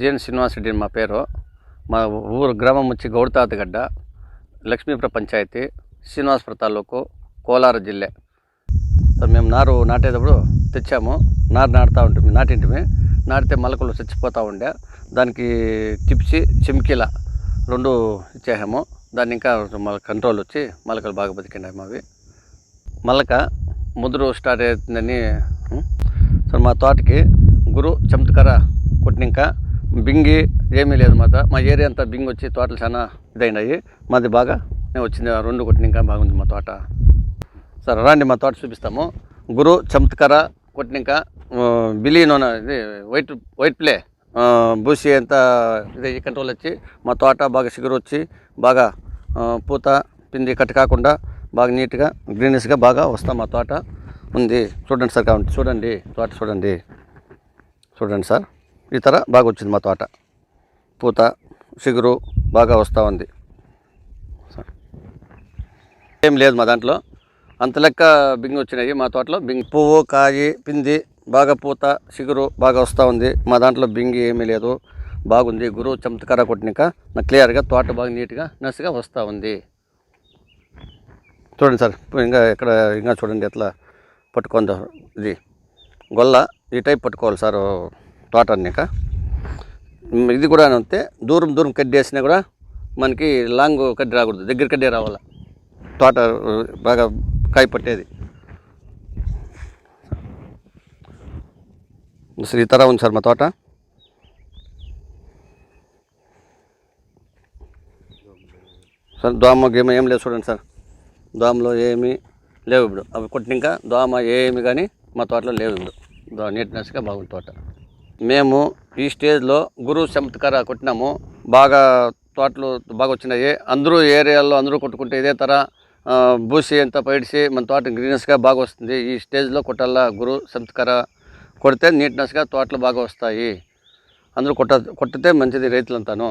GN Srinivas Reddy మా పేరు. మా ఊరు గ్రామం వచ్చి గౌడతాతగడ్డ లక్ష్మీపుర పంచాయతీ శ్రీనివాసపుర తాలూకు కోలార జిల్లే. సో మేము నారు నాటేటప్పుడు తెచ్చాము. నారు నాటుతూ ఉంటుంది నాటింటిమి. నాటితే మొలకలు చచ్చిపోతూ ఉండే. దానికి టిప్సి చిమ్కిల రెండు ఇచ్చేసాము. దాన్ని ఇంకా మళ్ళీ కంట్రోల్ వచ్చి మొలకలు బాగా బతికినాయి మావి. మొలక ముదురు స్టార్ట్ అవుతుందని సో మా తోటకి గురు చమత్కార కొట్టినాక బింగి ఏమీ లేదు మాత. మా ఏరియా అంతా బింగి వచ్చి తోటలు చాలా ఇదైనాయి. మాది బాగా నేను వచ్చింది రెండు రెండు ఇంకా బాగుంది మా తోట. సరే రండి మా తోట చూపిస్తాము. గురు చమత్కర కొట్టినాక బిలీ నూనె ఇది వైట్ వైట్ ప్లే బూసి అంతా ఇది కంట్రోల్ వచ్చి మా తోట బాగా సిగురు వచ్చి బాగా పూత పిండి కట్ కాకుండా బాగా నీట్గా గ్రీనిష్గా బాగా వస్తాం మా తోట. ఉంది చూడండి సార్ కావండి చూడండి తోట చూడండి. చూడండి సార్. ఈ తర బాగా వచ్చింది మా తోట. పూత చిగురు బాగా వస్తూ ఉంది. ఏం లేదు మా దాంట్లో. అంత లెక్క బింగి వచ్చినాయి మా తోటలో. బింగి పువ్వు కాయి పింది బాగా పూత చిగురు బాగా వస్తూ ఉంది. మా దాంట్లో బింగి ఏమీ లేదు. బాగుంది. గురువు చమత్కార కొట్టినాక నాకు క్లియర్గా తోట బాగా నీట్గా నర్సుగా వస్తూ ఉంది. చూడండి సార్ ఇంకా ఎక్కడ ఇంకా చూడండి ఎట్లా పట్టుకుందో. ఇది గొల్ల ఈ టైప్ పట్టుకోవాలి సార్. తోట ఇది కూడా అంతే. దూరం దూరం కడ్డి వేసినా కూడా మనకి లాంగ్ కడ్డి రాకూడదు. దగ్గర కడ్డే రావాలి. తోట బాగా కాయ పట్టేది. అసలు ఈ తర ఉంది సార్ మా తోట. సార్ దోమ గేమ ఏం లేదు చూడండి సార్. దోమలో ఏమీ లేవు ఇప్పుడు. అవి కొట్టినాక దోమ ఏమి కానీ మా తోటలో లేవు ఇప్పుడు. నీట్నెస్గా బాగుంది తోట. మేము ఈ స్టేజ్లో గురు చమత్కార కొట్టినాము. బాగా తోటలు బాగా వచ్చినాయి. అందరూ ఏరియాలో అందరూ కొట్టుకుంటే ఇదే తర ఆ, బూసి అంతా పైడిసి మన తోట గ్రీనెస్గా బాగా వస్తుంది. ఈ స్టేజ్లో కొట్టాలా గురు చమత్కార కొడితే నీట్నెస్గా తోటలు బాగా వస్తాయి. అందరూ కొట్ట కొట్టితే మంచిది రైతులంతాను.